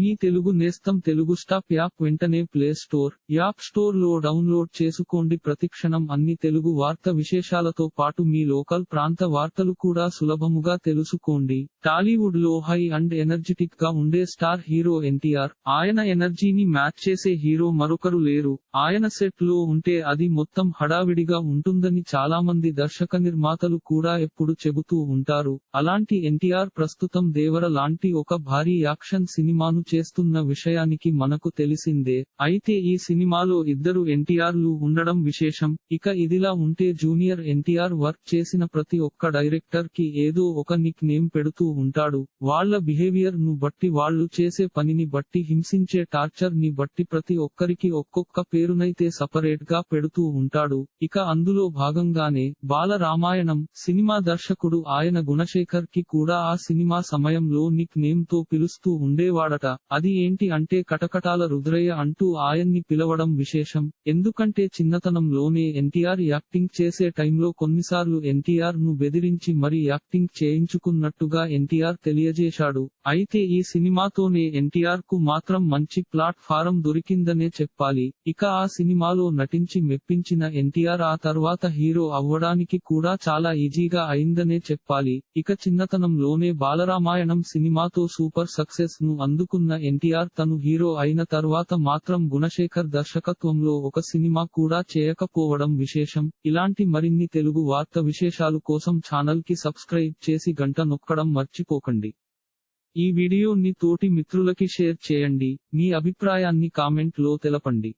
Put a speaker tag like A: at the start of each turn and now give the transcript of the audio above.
A: మీ తెలుగు నేస్తం Telugu stop app వెంటనే play store app స్టోర్లో డౌన్లోడ్ చేసుకోండి. ప్రతిక్షణం అన్ని తెలుగు వార్త విశేషాలతో పాటు మీ లోకల్ ప్రాంత వార్తలు కూడా సులభముగా తెలుసుకోండి. టాలీవుడ్లో హై అండ్ ఎనర్జెటిక్గా ఉండే స్టార్ హీరో ఎన్టీఆర్ ఆయన ఎనర్జీని మ్యాచ్ చేసే హీరో మరొకరు లేరు. ఆయన సెట్లో ఉంటే అది మొత్తం హడావిడిగా ఉంటుందని చాలా మంది దర్శక నిర్మాతలు కూడా ఎప్పుడు చెబుతూ ఉంటారు. అలాంటి ఎన్టీఆర్ ప్రస్తుతం దేవర లాంటి ఒక భారీ యాక్షన్ సినిమాను చేస్తున్న విషయానికి మనకు తెలిసిందే. అయితే ఈ సినిమాలో ఇద్దరు ఎన్టీఆర్లు ఉండడం విశేషం. ఇక ఇదిలా ఉంటే జూనియర్ ఎన్టీఆర్ వర్క్ చేసిన ప్రతి ఒక్క డైరెక్టర్కి ఏదో ఒక నిక్ నేమ్ పెడుతూ ఉంటాడు. వాళ్ళ బిహేవియర్ను బట్టి వాళ్ళు చేసే పనిని బట్టి హింసించే టార్చర్ని బట్టి ప్రతి ఒక్కరికి ఒక్కొక్క పేరునైతే సపరేట్గా పెడుతూ ఉంటాడు. ఇక అందులో భాగంగానే బాల రామాయణం సినిమా దర్శకుడు ఆయన గుణశేఖర్కి కూడా ఆ సినిమా సమయంలో నిక్ నేమ్తో పిలుస్తూ ఉండేవాడట. అది ఏంటి అంటే కటకటాల రుద్రయ్య అంటూ ఆయన్ని పిలవడం విశేషం. ఎందుకంటే చిన్నతనంలోనే ఎన్టీఆర్ యాక్టింగ్ చేసే టైంలో కొన్నిసార్లు ఎన్టీఆర్ను బెదిరించి మరి యాక్టింగ్ చేయించుకున్నట్టుగా ఎన్టీఆర్ తెలియజేశాడు. అయితే ఈ సినిమాతోనే ఎన్టీఆర్కు మాత్రం మంచి ప్లాట్ఫారం దొరికిందనే చెప్పాలి. ఇక ఆ సినిమాలో నటించి మెప్పించిన ఎన్టీఆర్ ఆ తర్వాత హీరో అవ్వడానికి కూడా చాలా ఈజీగా అయిందనే చెప్పాలి. ఇక చిన్నతనంలోనే బాలరామాయణం సినిమాతో సూపర్ సక్సెస్ను అందుకు అందుకున్న ఎన్టీఆర్ తను హీరో అయిన తర్వాత మాత్రం గుణశేఖర్ దర్శకత్వంలో ఒక సినిమా కూడా చేయకపోవడం విశేషం. ఇలాంటి మరిన్ని తెలుగు వార్త విశేషాలు కోసం ఛానల్కి సబ్స్క్రైబ్ చేసి గంట నొక్కడం మర్చిపోకండి. ఈ వీడియోని తోటి మిత్రులకి షేర్ చేయండి. మీ అభిప్రాయాన్ని కామెంట్లో తెలపండి.